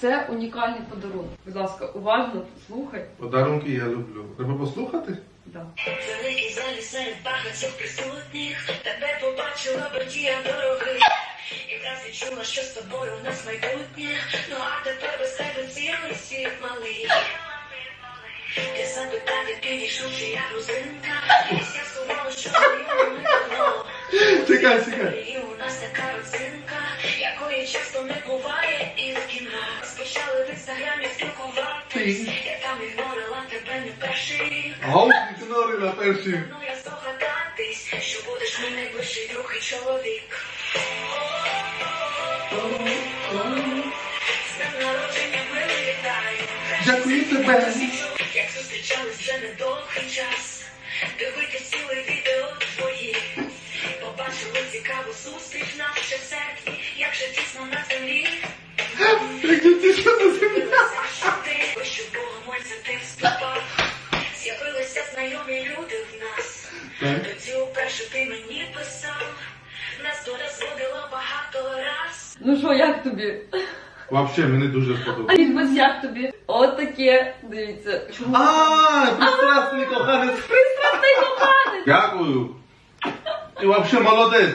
Це унікальний подарунок. Будь ласка, уважно слухай. Подарунки я люблю. Треба послухати? Да. Великий залі серед багатьох присутніх Тебе побачила водія дорогих Якраз відчула, що з тобою в нас майбутнє Ну а тепер без тебе цілий світ малий Ти запитав, як підійшов, чи я грузинка І з'ясувала, що ми давно Чекай, чекай. І у нас така родзинка, якої часто не буває я там ігнорила перший. Ну я здогадатись, що будеш мій найближчий друг і чоловік. Дякую тебе. Як зустрічались вже недовгий час. Дивитись ціле відео твої. Побачили цікаву зустріч в серпні, як же тісно на землі. Як же ти на землі? Тоді уперше ти мені писав. Нас доля зводила багато раз. Ну що, як тобі? Вообще, мені дуже А сподобалось. як тобі? Отаке. Дивіться. Чому? А, пристрасний коханець. Пристрасний коханець! Дякую. І вообще молодець.